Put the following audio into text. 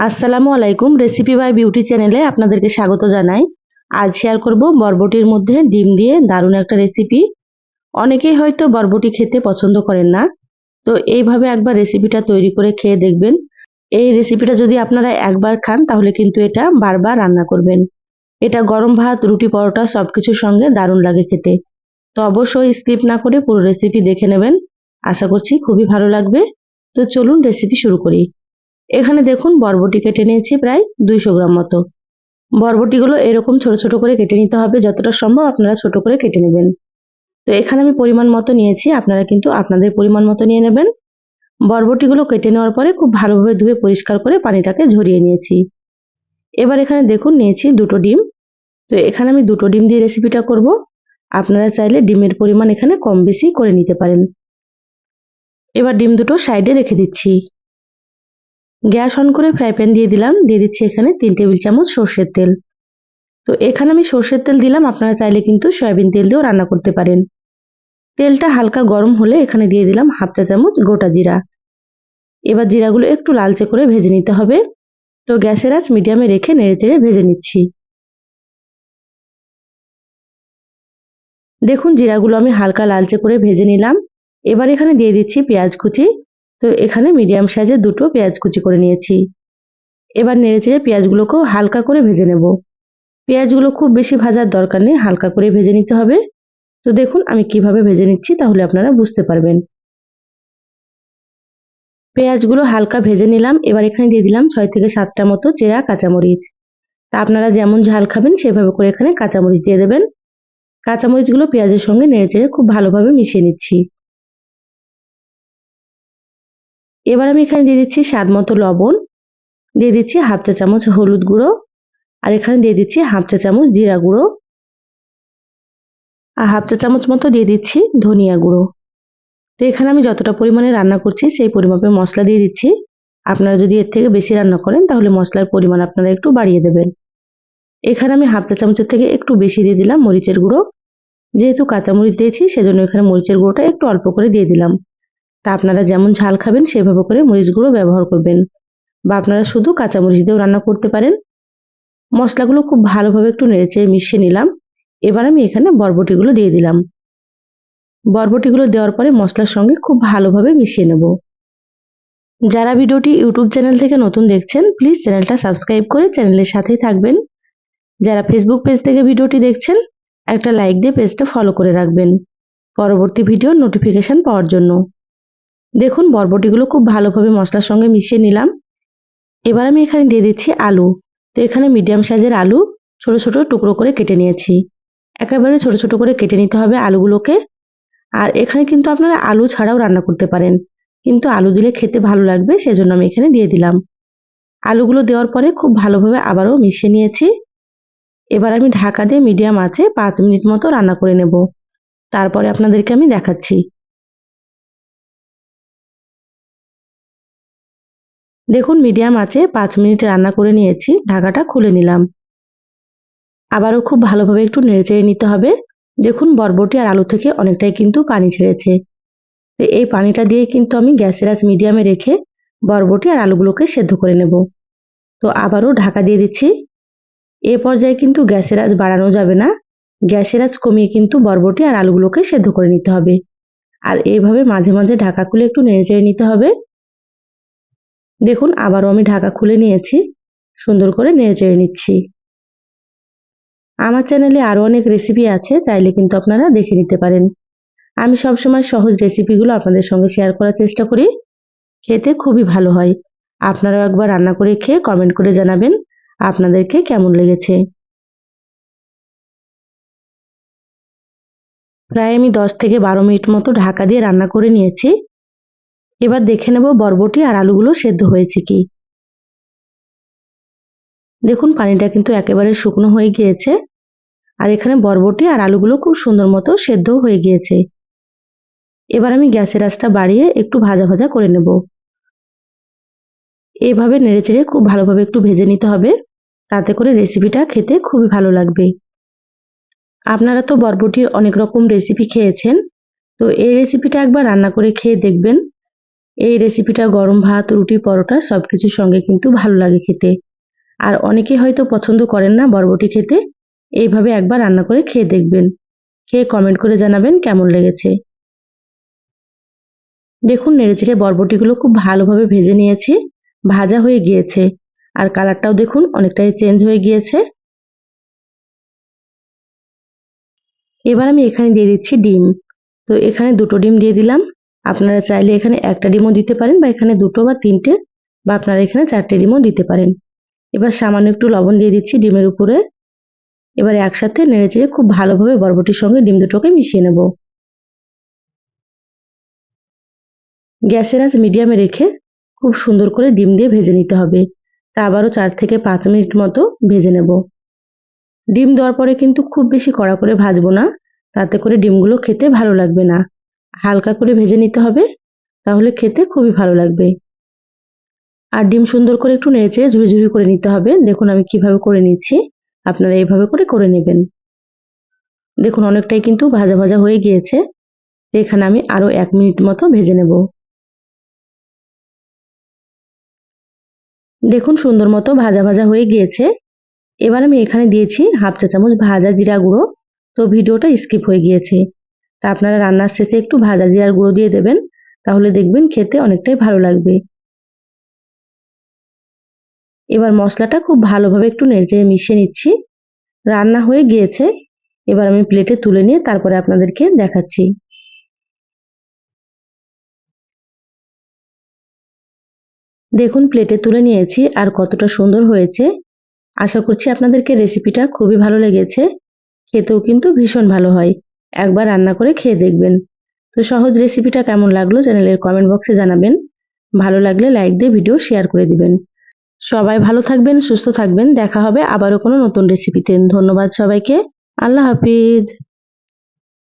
আসসালামু আলাইকুম recipe by beauty চ্যানেলে আপনাদেরকে স্বাগত জানাই। আজ শেয়ার করব বরবটির মধ্যে ডিম দিয়ে দারুণ একটা রেসিপি অনেকেই হয়তো বরবটি খেতে পছন্দ করেন না। তো এইভাবে একবার রেসিপিটা তৈরি করে খেয়ে দেখবেন। এই রেসিপিটা যদি আপনারা একবার খান, তাহলে কিন্তু এটা বারবার রান্না করবেন। এটা গরম ভাত, রুটি, পরোটা সব কিছুর সঙ্গে দারুণ লাগে খেতে। তো অবশ্যই স্কিপ না করে পুরো রেসিপি দেখে নেবেন। আশা করছি খুবই ভালো লাগবে। তো চলুন রেসিপি শুরু করি। এখানে দেখুন বরবটি কেটে নিয়েছি প্রায় দুইশো গ্রাম মতো। বরবটিগুলো এরকম ছোট ছোট করে কেটে নিতে হবে, যতটা সম্ভব আপনারা ছোট করে কেটে নেবেন। তো এখানে আমি পরিমাণ মতো নিয়েছি, আপনারা কিন্তু আপনাদের পরিমাণ মতো নিয়ে নেবেন। বরবটিগুলো কেটে নেওয়ার পরে খুব ভালোভাবে ধুয়ে পরিষ্কার করে পানিটাকে ঝরিয়ে নিয়েছি। এবার এখানে দেখুন নিয়েছি দুটো ডিম। তো এখানে আমি দুটো ডিম দিয়ে রেসিপিটা করব। আপনারা চাইলে ডিমের পরিমাণ এখানে কম বেশি করে নিতে পারেন। এবার ডিম দুটো সাইডে রেখে দিচ্ছি। গ্যাস অন করে ফ্রাই প্যান দিয়ে দিলাম। দিয়ে দিচ্ছি এখানে তিন টেবিল চামচ সর্ষের তেল। তো এখানে আমি সর্ষের তেল দিলাম। আপনারা চাইলে কিন্তু সয়াবিন তেল দিয়েও রান্না করতে পারেন। তেলটা হালকা গরম হলে এখানে দিয়ে দিলাম হাফ চা চামচ গোটা জিরা। এবার জিরাগুলো একটু লালচে করে ভেজে নিতে হবে। তো গ্যাসের আঁচ মিডিয়ামে রেখে নেড়ে চেড়ে ভেজে নিচ্ছি। দেখুন জিরাগুলো আমি হালকা লালচে করে ভেজে নিলাম। এবার এখানে দিয়ে দিচ্ছি পেঁয়াজ কুচি। তো এখানে মিডিয়াম সাইজের দুটো পেঁয়াজ কুচি করে নিয়েছি। এবার নেড়ে চেড়ে পেঁয়াজগুলোকেও হালকা করে ভেজে নেব। পেঁয়াজগুলো খুব বেশি ভাজার দরকার নেই, হালকা করে ভেজে নিতে হবে। তো দেখুন আমি কীভাবে ভেজে নিচ্ছি তাহলে আপনারা বুঝতে পারবেন। পেঁয়াজগুলো হালকা ভেজে নিলাম, এবার এখানে দিয়ে দিলাম ছয় থেকে সাতটা মতো চেরা কাঁচামরিচ। তা আপনারা যেমন ঝাল খাবেন সেভাবে করে এখানে কাঁচামরিচ দিয়ে দেবেন। কাঁচামরিচগুলো পেঁয়াজের সঙ্গে নেড়ে চেড়ে খুব ভালোভাবে মিশিয়ে নিচ্ছি। এবার আমি এখানে দিয়ে দিচ্ছি স্বাদ মতো লবণ, দিয়ে দিচ্ছি হাফ চা চামচ হলুদ গুঁড়ো, আর এখানে দিয়ে দিচ্ছি হাফ চা চামচ জিরা গুঁড়ো, আর হাফ চা চামচ মতো দিয়ে দিচ্ছি ধনিয়া গুঁড়ো। তো এখানে আমি যতটা পরিমাণে রান্না করছি সেই পরিমাপে মশলা দিয়ে দিচ্ছি। আপনারা যদি এর থেকে বেশি রান্না করেন তাহলে মশলার পরিমাণ আপনারা একটু বাড়িয়ে দেবেন। এখানে আমি হাফ চা চামচের থেকে একটু বেশি দিয়ে দিলাম মরিচের গুঁড়ো। যেহেতু কাঁচামরিচ দিয়েছি, সেজন্য এখানে মরিচের গুঁড়োটা একটু অল্প করে দিয়ে দিলাম। তা আপনারা যেমন ঝাল খাবেন, সেভাবে করে মরিচ গুঁড়ো ব্যবহার করবেন। বা আপনারা শুধু কাঁচামরিচ দিয়েও রান্না করতে পারেন। মশলাগুলো খুব ভালোভাবে একটু নেড়েচেড়ে মিশিয়ে নিলাম। এবার আমি এখানে বরবটিগুলো দিয়ে দিলাম। বরবটিগুলো দেওয়ার পরে মশলার সঙ্গে খুব ভালোভাবে মিশিয়ে নেব। যারা ভিডিওটি ইউটিউব চ্যানেল থেকে নতুন দেখছেন, প্লিজ চ্যানেলটা সাবস্ক্রাইব করে চ্যানেলের সাথেই থাকবেন। যারা ফেসবুক পেজ থেকে ভিডিওটি দেখছেন, একটা লাইক দিয়ে পেজটা ফলো করে রাখবেন। পরবর্তী ভিডিওর নোটিফিকেশান পাওয়ার জন্য। দেখুন, বরবটিগুলো খুব ভালোভাবে মশলার সঙ্গে মিশিয়ে নিলাম। এবার আমি এখানে দিয়ে দিচ্ছি আলু। তো এখানে মিডিয়াম সাইজের আলু ছোট ছোট টুকরো করে কেটে নিয়েছি। একেবারে ছোট ছোট করে কেটে নিতে হবে আলুগুলোকে। আর এখানে কিন্তু আপনারা আলু ছাড়াও রান্না করতে পারেন। কিন্তু আলু দিলে খেতে ভালো লাগবে, সেজন্য আমি এখানে দিয়ে দিলাম। আলুগুলো দেওয়ার পরে খুব ভালোভাবে আবারও মিশিয়ে নিয়েছি। এবার আমি ঢাকা দিয়ে মিডিয়াম আছে পাঁচ মিনিট মতো রান্না করে নেব। তারপরে আপনাদেরকে আমি দেখাচ্ছি। দেখুন মিডিয়াম আছে, পাঁচ মিনিট রান্না করে নিয়েছি, ঢাকাটা খুলে নিলাম। আবারও খুব ভালোভাবে একটু নেড়েচেড়ে নিতে হবে। দেখুন বরবটি আর আলু থেকে অনেকটাই কিন্তু পানি ছেড়েছে। তো এই পানিটা দিয়ে কিন্তু আমি গ্যাসের আঁচ মিডিয়ামে রেখে বরবটি আর আলুগুলোকে সেদ্ধ করে নেব। তো আবারও ঢাকা দিয়ে দিচ্ছি। এ পর্যায়ে কিন্তু গ্যাসের আঁচ বাড়ানো যাবে না। গ্যাসের আঁচ কমিয়ে কিন্তু বরবটি আর আলুগুলোকে সেদ্ধ করে নিতে হবে। আর এইভাবে মাঝে মাঝে ঢাকা খুলে একটু নেড়েচেড়ে নিতে হবে। দেখুন, আবারও আমি ঢাকা খুলে নিয়েছি। সুন্দর করে নেড়ে চেড়ে নিচ্ছি। আমার চ্যানেলে আরও অনেক রেসিপি আছে, চাইলে কিন্তু আপনারা দেখে নিতে পারেন। আমি সবসময় সহজ রেসিপিগুলো আপনাদের সঙ্গে শেয়ার করার চেষ্টা করি। খেতে খুবই ভালো হয়। আপনারাও একবার রান্না করে খেয়ে কমেন্ট করে জানাবেন আপনাদেরকে কেমন লেগেছে। প্রায় আমি দশ থেকে বারো মিনিট মতো ঢাকা দিয়ে রান্না করে নিয়েছি। এবার দেখে নেব বরবটি আর আলুগুলো সেদ্ধ হয়েছে কি। দেখুন, পানিটা কিন্তু একেবারে শুকনো হয়ে গিয়েছে। আর এখানে বরবটি আর আলুগুলো খুব সুন্দর মতো সেদ্ধ হয়ে গিয়েছে। এবার আমি গ্যাসের আঁচটা বাড়িয়ে একটু ভাজা ভাজা করে নেব। এইভাবে নেড়েচেড়ে খুব ভালোভাবে একটু ভেজে নিতে হবে। তাতে করে রেসিপিটা খেতে খুবই ভালো লাগবে। আপনারা তো বরবটির অনেক রকম রেসিপি খেয়েছেন। তো এই রেসিপিটা একবার রান্না করে খেয়ে দেখবেন। এই রেসিপিটা গরম ভাত, রুটি, পরোটা সব কিছুর সঙ্গে কিন্তু ভালো লাগে খেতে। আর অনেকে হয়তো পছন্দ করেন না বরবটি খেতে। এইভাবে একবার রান্না করে খেয়ে দেখবেন। খেয়ে কমেন্ট করে জানাবেন কেমন লেগেছে। দেখুন, নেড়েচেড়ে বরবটিগুলো খুব ভালোভাবে ভেজে নিয়েছি। ভাজা হয়ে গিয়েছে। আর কালারটাও দেখুন, অনেকটাই চেঞ্জ হয়ে গিয়েছে। এবার আমি এখানে দিয়ে দিচ্ছি ডিম। তো এখানে দুটো ডিম দিয়ে দিলাম। আপনারা চাইলে এখানে একটা ডিমও দিতে পারেন বা এখানে দুটো বা তিনটে বা আপনারা এখানে চারটে ডিমও দিতে পারেন। এবার সামান্য একটু লবণ দিয়ে দিচ্ছি ডিমের উপরে। এবার একসাথে নেড়ে চেড়ে খুব ভালোভাবে বরবটির সঙ্গে ডিম দুটোকে মিশিয়ে নেব। গ্যাসের আঁচ মিডিয়ামে রেখে খুব সুন্দর করে ডিম দিয়ে ভেজে নিতে হবে। তা আবারও চার থেকে পাঁচ মিনিট মতো ভেজে নেব। ডিম দেওয়ার পরে কিন্তু খুব বেশি কড়া করে ভাজবো না। তাতে করে ডিমগুলো খেতে ভালো লাগবে না। হালকা করে ভেজে নিতে হবে, তাহলে খেতে খুবই ভালো লাগবে। আর ডিম সুন্দর করে একটু নেড়েচে ঝুড়ি ঝুড়ি করে নিতে হবে। দেখুন আমি কীভাবে করে নিচ্ছি। আপনারা এইভাবে করে করে নেবেন। দেখুন অনেকটাই কিন্তু ভাজা ভাজা হয়ে গিয়েছে। এখানে আমি আরও এক মিনিট মতো ভেজে নেব। দেখুন সুন্দর মতো ভাজা ভাজা হয়ে গিয়েছে। এবার আমি এখানে দিয়েছি হাফ চা চামচ ভাজা জিরা গুঁড়ো। তো ভিডিওটা স্কিপ হয়ে গিয়েছে। তা আপনারা রান্নার শেষে একটু ভাজা জিরার গুঁড়ো দিয়ে দেবেন, তাহলে দেখবেন খেতে অনেকটাই ভালো লাগবে। এবার মশলাটা খুব ভালোভাবে একটু নেড়ে মিশিয়ে নিচ্ছি। রান্না হয়ে গিয়েছে, এবার আমি প্লেটে তুলে নিয়ে তারপরে আপনাদেরকে দেখাচ্ছি। দেখুন, প্লেটে তুলে নিয়েছি আর কতটা সুন্দর হয়েছে। আশা করছি আপনাদেরকে রেসিপিটা খুবই ভালো লেগেছে। খেতেও কিন্তু ভীষণ ভালো হয়। একবার রান্না করে খেয়ে দেখবেন। তো সহজ রেসিপিটা কেমন লাগল চ্যানেলের কমেন্ট বক্সে জানাবেন। ভালো লাগলে লাইক দিয়ে ভিডিও শেয়ার করে দিবেন। সবাই ভালো থাকবেন, সুস্থ থাকবেন। দেখা হবে আবারও কোনো নতুন রেসিপিতে ধন্যবাদ সবাইকে। আল্লাহ হাফিজ।